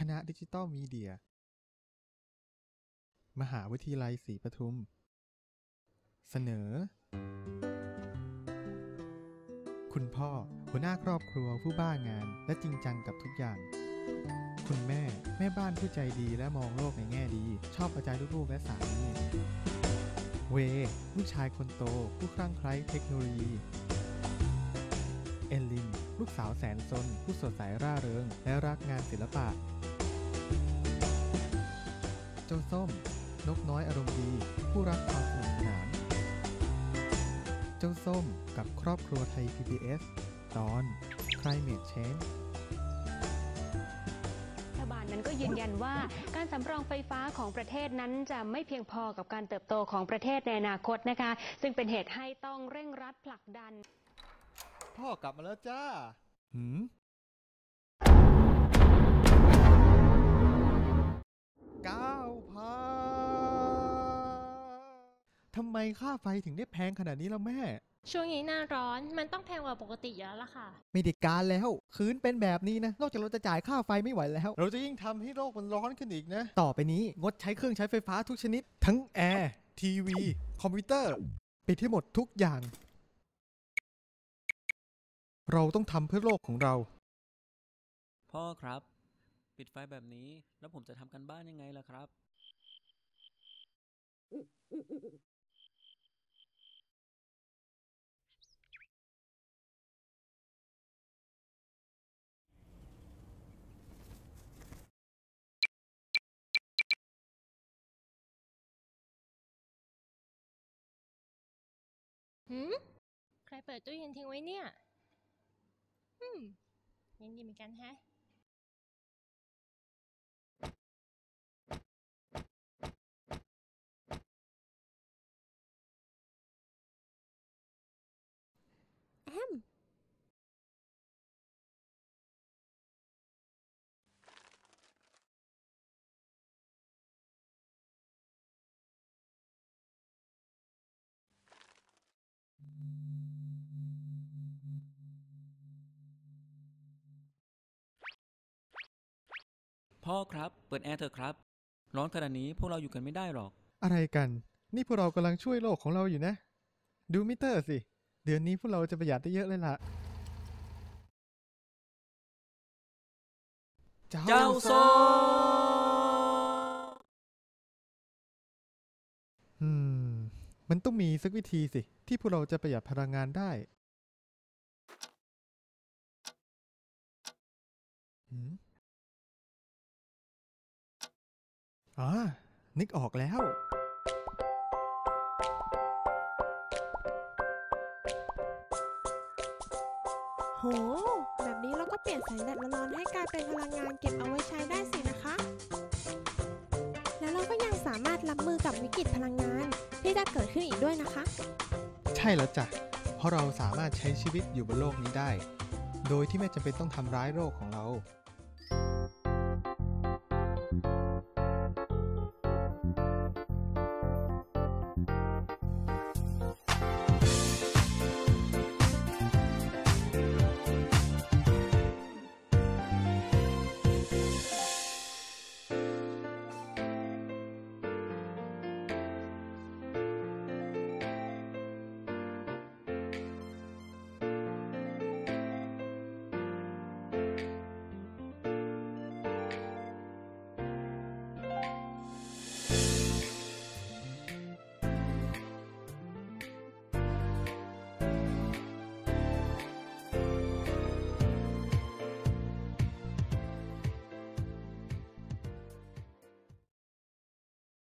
คณะดิจิตอลมีเดีย มหาวิทยาลัยศรีปทุม เสนอ คุณพ่อ หัวหน้าครอบครัวผู้บ้างานและจริงจังกับทุกอย่าง คุณแม่ แม่บ้านผู้ใจดีและมองโลกในแง่ดี ชอบเอาใจลูกๆและสามีเว ลูกชายคนโต ผู้คลั่งไคล้เทคโนโลยี เอลลิน ลูกสาวแสนซน ผู้สดใสร่าเริง และรักงานศิลปะ จ้าส้ม นกน้อยอารมณ์ดี ผู้รักความสนุกสนาน เจ้าส้มกับครอบครัวไทย PBS ตอน Climate Change รัฐบาลนั้นก็ยืนยันว่าการสำรองไฟฟ้าของประเทศนั้นจะไม่เพียงพอกับการเติบโตของประเทศในอนาคตนะคะ ซึ่งเป็นเหตุให้ต้องเร่งรัดผลักดัน พ่อกลับมาแล้วจ้า หืม ไมค่าไฟถึงได้แพงขนาดนี้ล่ะแม่ ช่วงนี้หน้าร้อนมันต้องแพงกว่าปกติอยู่แล้วล่ะค่ะ ไม่ได้การแล้ว คืนเป็นแบบนี้นะ นอกจากเราจะจ่ายค่าไฟไม่ไหวแล้ว เราจะยิ่งทำให้โลกมันร้อนขึ้นอีกนะ ต่อไปนี้งดใช้เครื่องใช้ไฟฟ้าทุกชนิด ทั้งแอร์ทีวีคอมพิวเตอร์ปิดให้หมดทุกอย่าง เราต้องทำเพื่อโลกของเรา พ่อครับ ปิดไฟแบบนี้แล้วผมจะทำกันบ้านยังไงล่ะครับ หืมใครเปิดตู้เย็นทิ้งไว้เนี่ย อืมเย็นดีเหมือนกันแฮะ พ่อครับ เปิดแอร์เถอะครับ ร้อนขนาดนี้พวกเราอยู่กันไม่ได้หรอก อะไรกัน นี่พวกเรากำลังช่วยโลกของเราอยู่นะ ดูมิเตอร์สิ เดือนนี้พวกเราจะประหยัดได้เยอะเลยล่ะ เจ้าโซอืม มันต้องมีสักวิธีสิ ที่พวกเราจะประหยัดพลังงานได้หืม อ่านึกออกแล้ว โห แบบนี้เราก็เปลี่ยนแสงแดดร้อนๆให้กลายเป็นพลังงานเก็บเอาไว้ใช้ได้สินะคะ แล้วเราก็ยังสามารถรับมือกับวิกฤตพลังงานที่จะเกิดขึ้นอีกด้วยนะคะ ใช่แล้วจ้ะ เพราะเราสามารถใช้ชีวิตอยู่บนโลกนี้ได้ โดยที่ไม่จำเป็นต้องทำร้ายโลกของเรา